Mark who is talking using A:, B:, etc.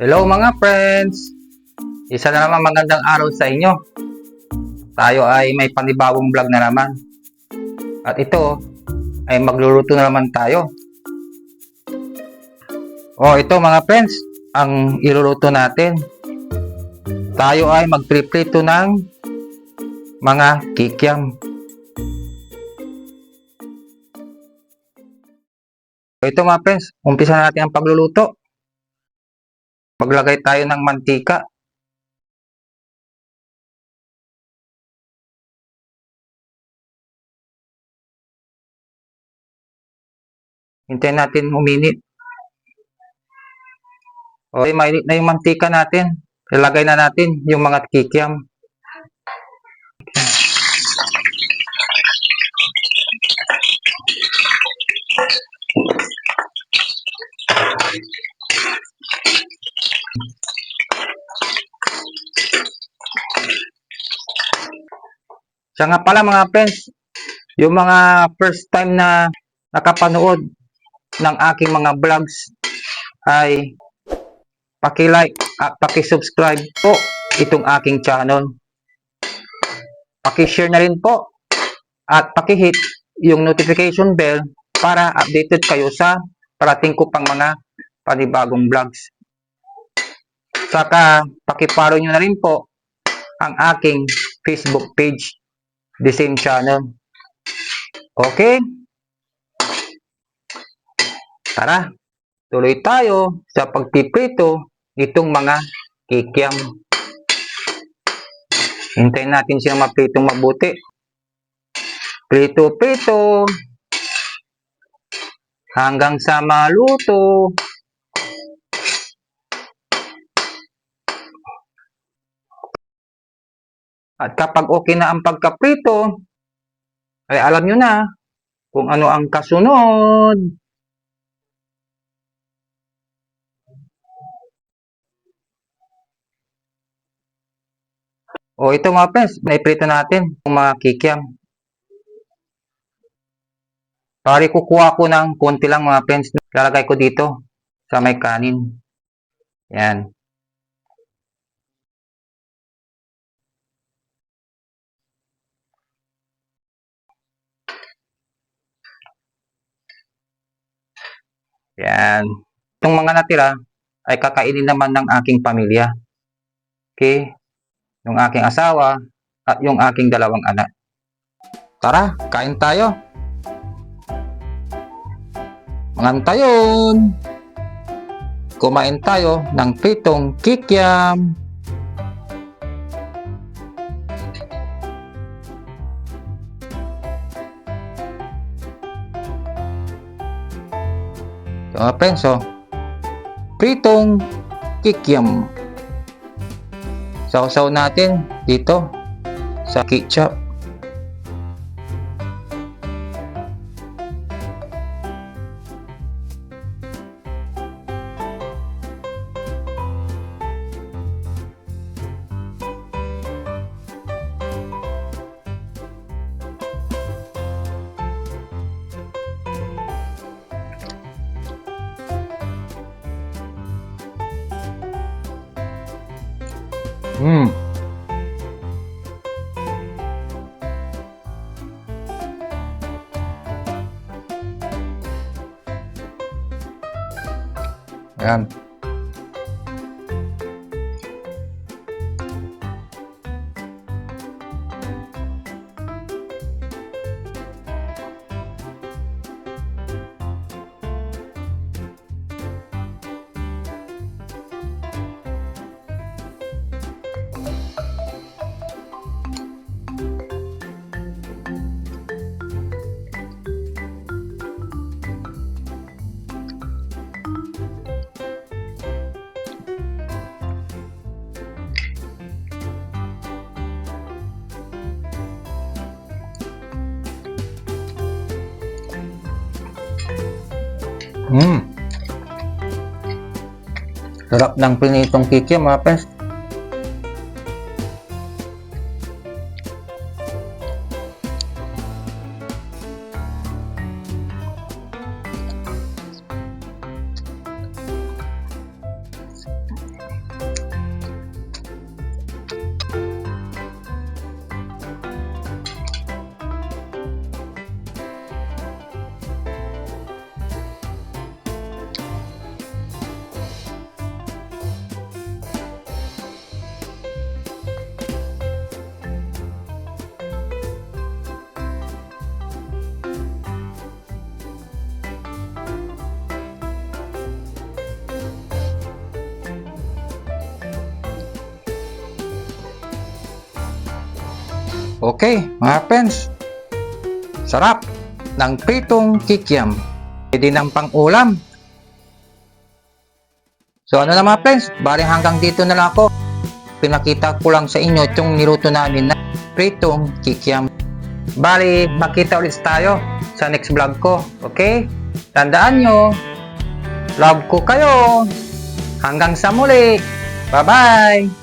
A: Hello mga friends! Isa na naman magandang araw sa inyo. Tayo ay may panibagong vlog na naman. At ito ay magluluto na naman tayo. Oh, ito mga friends, ang iluluto natin. Tayo ay magpriprito ng mga kikiam. Ito mga friends, umpisa na natin ang pagluluto. Paglagay tayo ng mantika. Hintayin natin uminit. Okay, mainit na yung mantika natin. Ilagay na natin yung mga kikiam. Siya nga pala mga friends, yung mga first time na nakapanood ng aking mga vlogs ay paki-like at paki-subscribe po itong aking channel. Paki-share na rin po at paki-hit yung notification bell para updated kayo sa parating ko pang mga panibagong vlogs. Saka paki-follow nyo na rin po ang aking Facebook page, the same channel. Okay? Tara, tuloy tayo sa pagpiprito nitong mga kikiam. Hintayin natin silang mapritong mabuti. Prito-prito hanggang sa maluto. At kapag okay na ang pagkaprito, ay alam nyo na kung ano ang kasunod. O ito mga friends, naiprito natin yung mga kikiam. Pari kukuha ko ng konti lang mga friends. Lalagay ko dito sa may kanin. Yan. Yan. Itong mga natira ay kakainin naman ng aking pamilya. Okay? Yung aking asawa at yung aking dalawang anak. Tara, kain tayo. Mangantayon. Kumain tayo ng pritong kikiam. Mga friends, oh. Pritong kikiam. Sausaw natin dito sa ketchup. Mm. Ayan. Mm. Sarap ng pinitong kiki mga friends. Okay, mga friends. Sarap ng pritong kikiam. Pwede ng pang-ulam. So ano na mga friends, bali hanggang dito na lang ako. Pinakita ko lang sa inyo itong niluto namin na pritong kikiam. Bali, makita ulit tayo sa next vlog ko. Okay? Tandaan nyo, love ko kayo. Hanggang sa muli. Bye-bye!